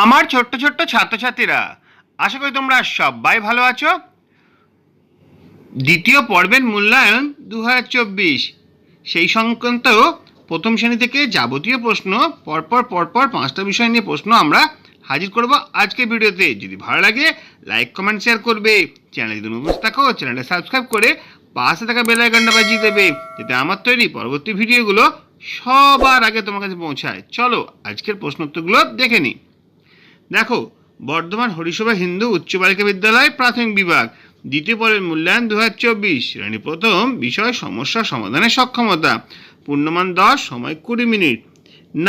আমার ছোট্ট ছোট্ট ছাত্রছাত্রীরা, আশা করি তোমরা সবাই ভালো আছো। দ্বিতীয় পর্বের মূল্যায়ন দু হাজার চব্বিশ। সেই সংক্রান্ত প্রথম শ্রেণি থেকে যাবতীয় প্রশ্ন, পরপর পরপর পাঁচটা বিষয় নিয়ে প্রশ্ন আমরা হাজির করব আজকের ভিডিওতে। যদি ভালো লাগে, লাইক, কমেন্ট, শেয়ার করবে। চ্যানেল যদি নতুন থাকো, চ্যানেলটা সাবস্ক্রাইব করে পাশে থাকা বেল আইকনটা বাজিয়ে দেবে, যাতে আমার তৈরি পরবর্তী ভিডিওগুলো সবার আগে তোমার কাছে পৌঁছায়। চলো, আজকের প্রশ্নোত্তরগুলো দেখে নিই। দেখো, বর্ধমান হরিসভা হিন্দু উচ্চ বালিকা বিদ্যালয় প্রাথমিক বিভাগ। দ্বিতীয় পরের মূল্যায়ন দু হাজার চব্বিশ। শ্রেণি প্রথম, বিষয় সমস্যা সমাধানের সক্ষমতা। পূর্ণমান দশ, সময় কুড়ি মিনিট।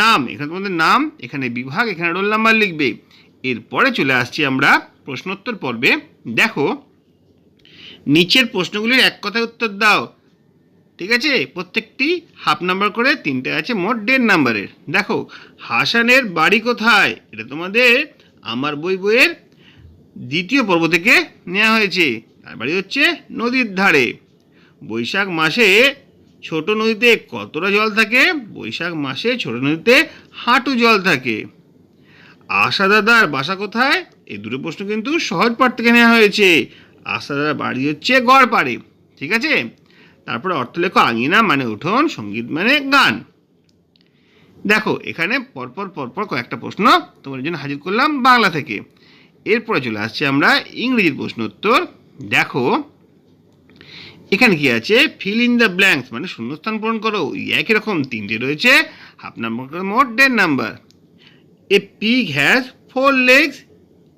নাম, এখানে তোমাদের নাম, এখানে বিভাগ, এখানে রোল নাম্বার লিখবে। এরপরে চলে আসছি আমরা প্রশ্নোত্তর পর্বে। দেখো, নিচের প্রশ্নগুলির এক কথায় উত্তর দাও। ঠিক আছে? প্রত্যেকটি হাফ নাম্বার করে তিনটে আছে, মোট দেড় নাম্বারের দেখো, হাসানের বাড়ি কোথায়? এটা তোমাদের আমার বই বইয়ের দ্বিতীয় পর্ব থেকে নেওয়া হয়েছে। তার বাড়ি হচ্ছে নদীর ধারে। বৈশাখ মাসে ছোট নদীতে কতটা জল থাকে? বৈশাখ মাসে ছোট নদীতে হাঁটু জল থাকে। আশা দাদার বাসা কোথায়? এই দুটো প্রশ্ন কিন্তু সহজ পাঠ থেকে নেওয়া হয়েছে। আশা দাদার বাড়ি হচ্ছে গড় পাড়ে ঠিক আছে? তারপরে অর্থ লেখো, আঙিনা মানে উঠোন, সংগীত মানে গান। দেখো, এখানে পরপর পরপর কয়েকটা প্রশ্ন তোমার জন্য হাজির করলাম বাংলা থেকে। এরপরে চলে আসছে আমরা ইংরেজির প্রশ্ন উত্তর। দেখো, এখানে কি আছে? ফিল ইন দ্য ব্ল্যাঙ্কস মানে শূন্যস্থান পূরণ করো। একই রকম তিনটে রয়েছে। হাফ নাম্বার মোট দেড় number. A pig has four legs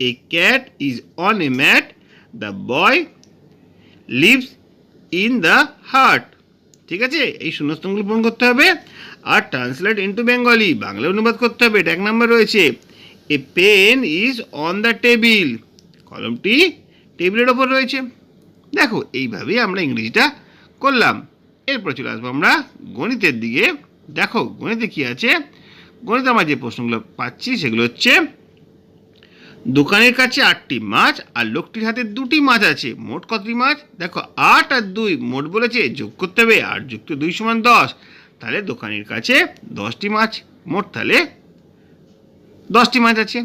a cat is on a mat the boy lives in the heart ঠিক আছে? এই শূন্যস্থানগুলো পূরণ করতে হবে। আর ট্রান্সলেট ইন্টু বেঙ্গলি বাংলা অনুবাদ করতে হবে। এটা এক নাম্বার রয়েছে। A pen is on the table কলমটি টেবিলের ওপর রয়েছে। দেখো, এইভাবেই আমরা ইংরেজিটা করলাম। এরপর চলে আসব আমরা গণিতের দিকে। দেখো, গণিতে কি আছে? গণিতে আমরা যে প্রশ্নগুলো পাচ্ছি সেগুলো হচ্ছে দোকানের কাছে আটটি মাছ আর লোকটির হাতে দুটি মাছ আছে। মোট কতটি মাছ? দেখো, আট আর দুই। মোট বলেছে, যোগ করতে হবে আট যুক্ত দুই সমান দশ। তাহলে দোকানের কাছে দশটি মাছ। মোট তাহলে দশটি মাছ আছে।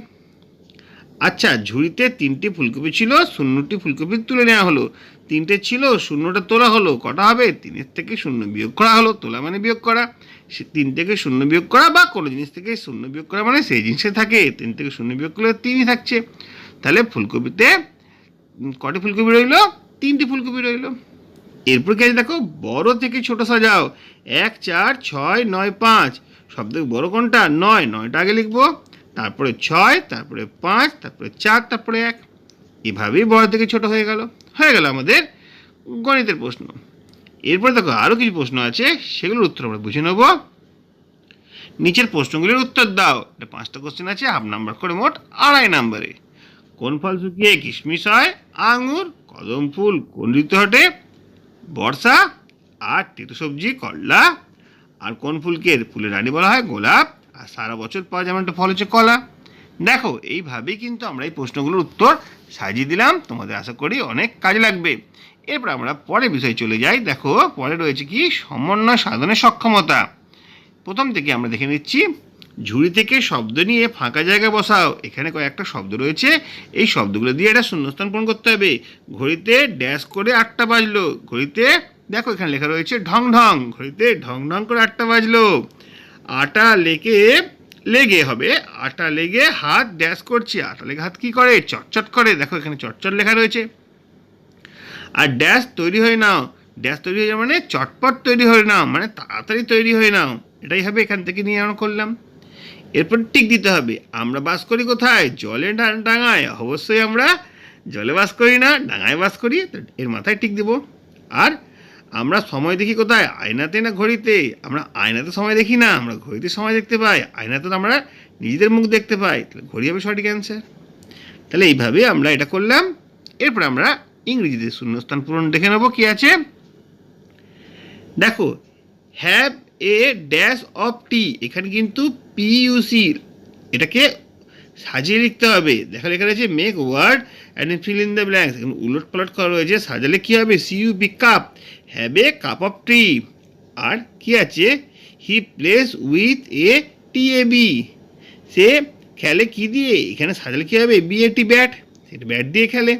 আচ্ছা ঝুড়িতে তিনটি ফুলকপি ছিল, শূন্যটি ফুলকপি তুলে নেওয়া হলো। তিনটে ছিল, শূন্যটা তোলা হলো, কটা হবে? তিনের থেকে শূন্য বিয়োগ করা হলো, তোলা মানে বিয়োগ করা। সে তিন থেকে শূন্য বিয়োগ করা বা কোনো জিনিস থেকে শূন্য বিয়োগ করা মানে সেই জিনিসে থাকে, তিন থেকে শূন্য বিয়োগ করলে তিনই থাকছে। তাহলে ফুলকপিতে কটি ফুলকপি রইল? তিনটি ফুলকপি রইল। এরপর কি আছে দেখো? বড় থেকে ছোট সাজাও। এক, চার, ছয়, নয়, পাঁচ। সব থেকে বড় কোনটা? নয়। নয়টা আগে লিখব। তারপরে ছয়, তারপরে পাঁচ, তারপরে চার, তারপরে এক। এভাবেই বড় থেকে ছোট হয়ে গেল। হয়ে গেল আমাদের গণিতের প্রশ্ন। এরপরে দেখো আরও কিছু প্রশ্ন আছে, সেগুলোর উত্তর আমরা বুঝে নেব। নিচের প্রশ্নগুলির উত্তর দাও। এটা পাঁচটা কোশ্চেন আছে হাফ নাম্বার করে মোট আড়াই নাম্বারে কোন ফল শুকিয়ে কিশমিশ হয়? আঙুর, কদম ফুল কোন ঋতু হটে, বর্ষা, আর তেতো সবজি করলা আর কোন ফুলকে ফুলের রানী বলা হয়? গোলাপ। আর সারা বছর পাওয়া যেমন একটা ফল হচ্ছে কলা। দেখো, এইভাবেই কিন্তু আমরা এই প্রশ্নগুলোর উত্তর সাজিয়ে দিলাম, তোমাদের আশা করি অনেক কাজে লাগবে। এরপর আমরা পরের বিষয়ে চলে যাই। দেখো, পরে রয়েছে কি? সমন্বয় সাধনের সক্ষমতা। প্রথম থেকে আমরা দেখে নিচ্ছি, ঝুড়ি থেকে শব্দ নিয়ে ফাঁকা জায়গায় বসাও। এখানে কয়েকটা শব্দ রয়েছে। এই শব্দগুলো দিয়ে এটা শূন্যস্থান পূরণ করতে হবে। ঘড়িতে ড্যাশ করে আটটা বাজলো। ঘড়িতে, দেখো এখানে লেখা রয়েছে ঢং ঢং। ঘড়িতে ঢং ঢং করে আটটা বাজলো। আটা লেগে লেগে হবে। আটা লেগে হাত ড্যাশ করছে, আটা লেগে হাত কি করে? চটচট করে। দেখো এখানে চটচট লেখা রয়েছে। আর ড্যাশ তৈরি হয়ে নাও। ড্যাশ তৈরি হয়ে মানে চটপট তৈরি হয়ে নাও মানে তাড়াতাড়ি তৈরি হয়ে নাও। এটাই হবে, এখান থেকে নিয়ে আমরা করলাম। এরপর টিক দিতে হবে। আমরা বাস করি কোথায়? জলে ডাঙায়। অবশ্যই আমরা জলে বাস করি না, ডাঙায় বাস করি। এর মাথায় টিক দেবো। আর আমরা সময় দেখি কোথায়? আয়নাতে না ঘড়িতে? আমরা আয়নাতে সময় দেখি না, আমরা ঘড়িতে সময় দেখতে পাই। আয়নাতে তো আমরা নিজেদের মুখ দেখতে পাই। তাহলে ঘড়ি হবে সঠিক অ্যান্সার তাহলে এইভাবে আমরা এটা করলাম। এরপর আমরা ইংরেজিতে শূন্যস্থান পূরণ দেখে নেব। কি আছে? দেখো have a dash of tea এখানে কিন্তু পিইউসি এটাকে সাজিয়ে লিখতে হবে। দেখা, লেখা রয়েছে make word and fill in the blanks উলট পালট করা রয়েছে। সাজালে কী হবে? CU CUP cup have a cup of tea আর কি আছে? He plays with a T A B সে খেলে কি দিয়ে? এখানে সাজালে কী হবে? বি একটি ব্যাট সেটা ব্যাট দিয়ে খেলে।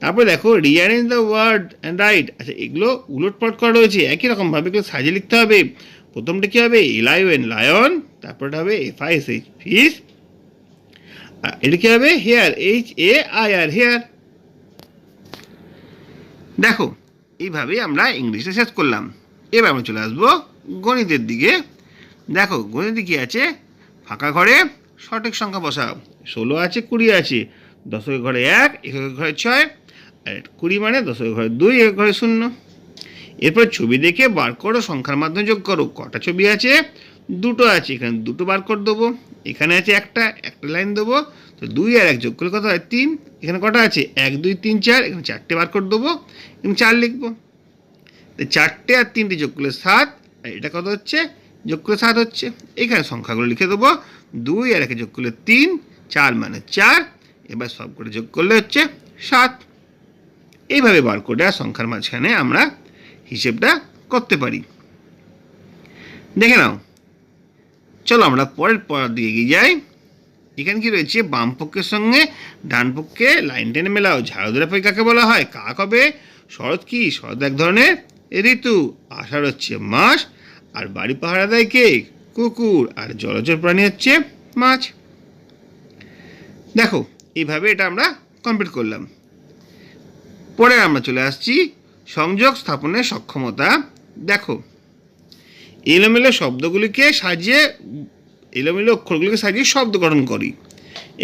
তারপরে দেখো rearrange the word and write আচ্ছা এগুলো উলটপালট করা রয়েছে। একই রকমভাবে এগুলো সাজিয়ে লিখতে হবে। প্রথমটা কী হবে? L I O N lion তারপরটা হবে F I S H fish এটা কী হবে? Hair H A I R hair দেখো এইভাবেই আমরা ইংলিশে শেষ করলাম। এবার আমরা চলে আসব গণিতের দিকে। দেখো, গণিতে কী আছে? ফাঁকা ঘরে সঠিক সংখ্যা বসাও। ষোলো আছে, কুড়ি আছে। দশকের ঘরে এক এককের ঘরে ছয়, আর কুড়ি মানে দশকের ঘরে দুই এক ঘরে শূন্য। এরপর ছবি দেখে বার করো, সংখ্যার মাধ্যমে যোগ করো। কটা ছবি আছে? দুটো আছে, এখানে দুটো বার করে দেবো। এখানে আছে একটা একটা লাইন দেবো। তো দুই আর এক যোগ করলে কত হয়? তিন। এখানে কটা আছে? এক, দুই, তিন, চার। এখানে চারটে বার করে দেবো। এবং চার লিখব। তো চারটে আর তিনটে যোগ করলে সাত। আর এটা কত হচ্ছে? যোগ করলে সাত হচ্ছে। এখানে সংখ্যাগুলো লিখে দেবো। দুই আর একে যোগ করলে তিন। চার মানে চার। এবার সব করে যোগ করলে হচ্ছে সাত। এইভাবে বার করে আর সংখ্যার মাঝখানে আমরা হিসেবটা করতে পারি। দেখে নাও। চলো আমরা পরের পড়ার দিকে এগিয়ে যাই। এখানে কি রয়েছে? বাম পক্ষের সঙ্গে ডান পক্ষে লাইন টেনে মেলাও। ঝাড়ুদের পাই কাকে বলা হয়, কাক হবে? শরৎ কি? শরৎ এক ধরনের ঋতু। আষাঢ় হচ্ছে মাস। আর বাড়ি পাহারা দেয় কে? কুকুর। আর জলচর প্রাণী হচ্ছে মাছ। দেখো, এইভাবে এটা আমরা কমপ্লিট করলাম। পরে আমরা চলে আসছি সংযোগ স্থাপনের সক্ষমতা। দেখো, এলোমেলো শব্দগুলিকে সাজিয়ে এলোমেলো অক্ষরগুলিকে সাজিয়ে শব্দ গঠন করি।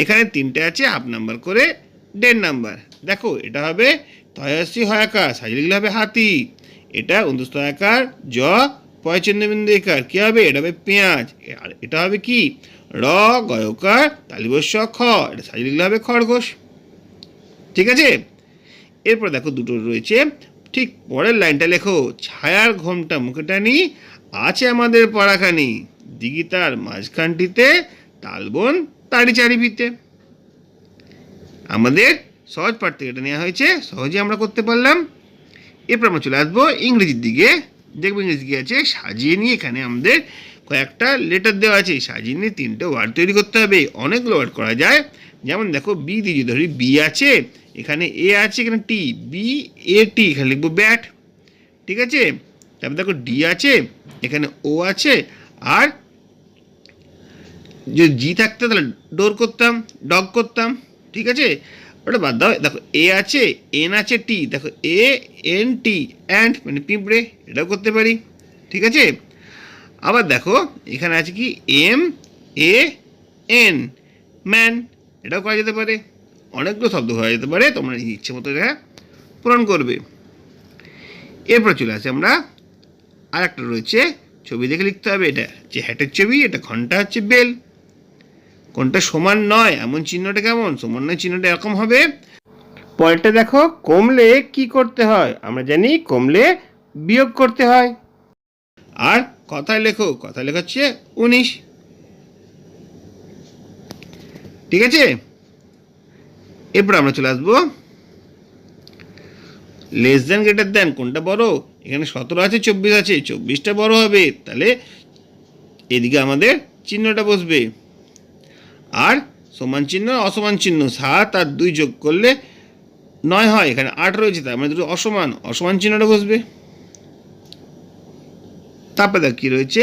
এখানে তিনটে আছে হাফ নাম্বার করে দেড় নাম্বার দেখো, এটা হবে তয়াসি হয়াকার সাজিয়ে লিখলে হবে হাতি। এটা অন্তস্থ আকার, জ পয়চন্দ্রবিন্দু একার। কী হবে? এটা হবে পেঁয়াজ। আর এটা হবে কি? র, গয়কার, তালিবস্য, খ। এটা সাজিয়ে লিখলে হবে খরগোশ। ঠিক আছে? এরপর দেখো দুটো রয়েছে। ঠিক পরের লাইনটা লেখো, ছায়ার ঘোমটা মুখে টানি আছে আমাদের পড়াখানি দিগিতার মাঝখানটিতে তালবন তারি চারিপিতে আমাদের সহজ পাঠ থেকে এটা নেওয়া হয়েছে, সহজে আমরা করতে পারলাম। এরপর আমরা চলে আসব ইংরেজির দিকে। দেখব ইংরেজি কি আছে, সাজিয়ে নিয়ে এখানে আমাদের কয়েকটা লেটার দেওয়া আছে। সাজিয়ে নিয়ে তিনটে ওয়ার্ড তৈরি করতে হবে। অনেকগুলো ওয়ার্ড করা যায়। যেমন দেখো বি দিয়ে ধরি বি আছে, এখানে এ আছে, এখানে টি বি এ টি এখানে লিখব ব্যাট ঠিক আছে? তারপর দেখো ডি আছে, এখানে ও আছে, আর যদি জি থাকতো তাহলে ডোর করতাম ডগ করতাম, ঠিক আছে? ওটা বাদ দাও। দেখো এ আছে এন আছে টি দেখো এ এন টি অ্যান্ড মানে পিঁপড়ে, এটাও করতে পারি, ঠিক আছে? আবার দেখো, এখানে আছে কি? এম এ এন ম্যান এটাও করা যেতে পারে। অনেকগুলো শব্দ করা যেতে পারে, তোমরা নিজের ইচ্ছে মতো এটা পূরণ করবে। এরপর চলে আসে আমরা। আর একটা রয়েছে, ছবি দেখে লিখতে হবে, এটা যে হ্যাটের ছবি, এটা ঘণ্টা হচ্ছে বেল কোনটা সমান নয়, এমন চিহ্নটা কেমন? সমান নয় চিহ্নটা এরকম হবে। পরেরটা দেখো, কমলে কি করতে হয়? আমরা জানি কমলে বিয়োগ করতে হয়। আর কথায় লেখো, কথায় লেখা হচ্ছে উনিশ। ঠিক আছে? এরপর আমরা চলে আসব। লেস দেন গ্রেটার দেন কোনটা বড়? এখানে সতেরো আছে, চব্বিশ আছে, চব্বিশটা বড় হবে। তাহলে এদিকে আমাদের চিহ্নটা বসবে। আর সমান চিহ্ন অসমান চিহ্ন। সাত আর দুই যোগ করলে নয় হয়, এখানে আট রয়েছে, তার মানে দুটো অসমান। অসমান চিহ্নটা বসবে। তারপরে দেখ কী রয়েছে?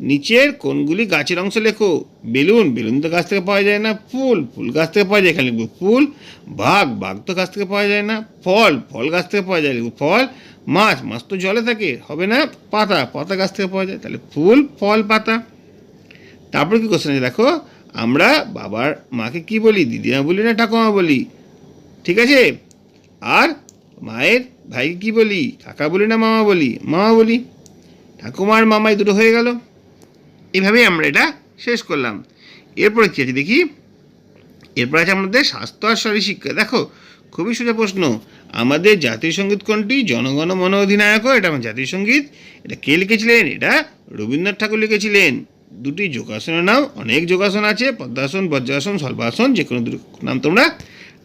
নিচের কোনগুলি গাছের অংশ লেখো। বেলুন বেলুন তো গাছ থেকে পাওয়া যায় না। ফুল ফুল গাছ থেকে পাওয়া যায়। এখানে লিখব ফুল, বাঘ বাঘ তো গাছ থেকে পাওয়া যায় না। ফল ফল গাছ থেকে পাওয়া যায়। লিখব ফল, মাছ মাছ তো জলে থাকে, হবে না? পাতা পাতা গাছ থেকে পাওয়া যায়। তাহলে ফুল, ফল, পাতা। তারপরে কি কোশ্চেন দেখো আমরা বাবার মাকে কি বলি, দিদিমা বলি না ঠাকুমা বলি? ঠিক আছে? আর মায়ের ভাইকে কি বলি, কাকা বলি না মামা বলি? মামা বলি। ঠাকুমার মামাই দুটো হয়ে গেল। এইভাবেই আমরা এটা শেষ করলাম। এরপরে কী আছে দেখি? এরপর আছে আমাদের স্বাস্থ্য আর শারীরিক শিক্ষা। দেখো, খুবই সোজা প্রশ্ন। আমাদের জাতীয় সংগীত কোনটি? জনগণ মন অধিনায়ক এটা আমার জাতীয় সংগীত। এটা কে লিখেছিলেন? এটা রবীন্দ্রনাথ ঠাকুর লিখেছিলেন। দুটি যোগাসনের নাম, অনেক যোগাসন আছে, পদ্মাসন, বজ্রাসন, সর্বাসন যে কোনো নাম তোমরা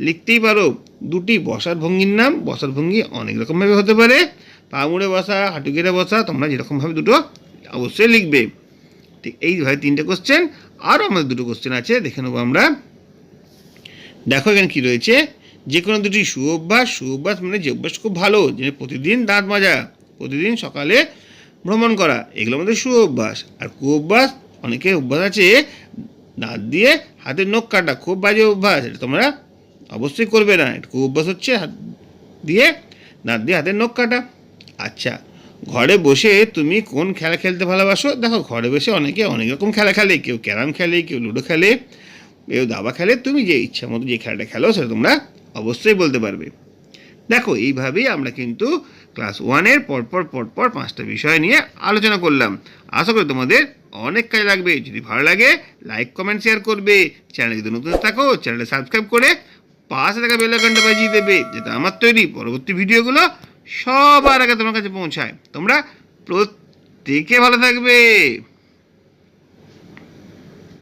লিখতেই পারো। দুটি বসার ভঙ্গির নাম, বসার ভঙ্গি অনেক রকমভাবে হতে পারে। পা মুড়ে বসা হাঁটু বসা, তোমরা যেরকমভাবে দুটো অবশ্যই লিখবে। ঠিক এইভাবে তিনটে কোশ্চেন আরও আমাদের দুটো কোশ্চেন আছে, দেখে নেব আমরা। দেখো এখানে কি রয়েছে? যে কোনো দুটি সুঅভ্যাস সুঅভ্যাস মানে যে অভ্যাস খুব ভালো, যে প্রতিদিন দাঁত মাজা, প্রতিদিন সকালে ভ্রমণ করা, এগুলো আমাদের সুঅভ্যাস। আর কুঅভ্যাস অনেকে অভ্যাস আছে, দাঁত দিয়ে হাতের নখ কাটা, খুব বাজে অভ্যাস, এটা তোমরা অবশ্যই করবে না। এটা কু অভ্যাস হচ্ছে হাত দিয়ে, দাঁত দিয়ে হাতের নখ কাটা। আচ্ছা ঘরে বসে তুমি কোন খেলা খেলতে ভালোবাসো? দেখো, ঘরে বসে অনেকে অনেক রকম খেলা খেলে, কেউ ক্যারাম খেলে, কেউ লুডো খেলে, কেউ দাবা খেলে, তুমি যে ইচ্ছা মতো যে খেলাটা খেলো, সেটা তোমরা অবশ্যই বলতে পারবে। দেখো, এইভাবেই আমরা কিন্তু ক্লাস ওয়ানের পরপর পরপর পাঁচটা বিষয় নিয়ে আলোচনা করলাম। আশা করি তোমাদের অনেক কাজে লাগবে। যদি ভালো লাগে লাইক কমেন্ট শেয়ার করবে। চ্যানেল যদি নতুন থাকো চ্যানেলে সাবস্ক্রাইব করে পাশে থাকা বেলাকানটা বাজিয়ে দেবে, যেটা আমার তৈরি। পরবর্তী ভিডিওগুলো সবার আগে তোমার কাছে পৌঁছায়। তোমরা প্রত্যেকে ভালো থাকবে।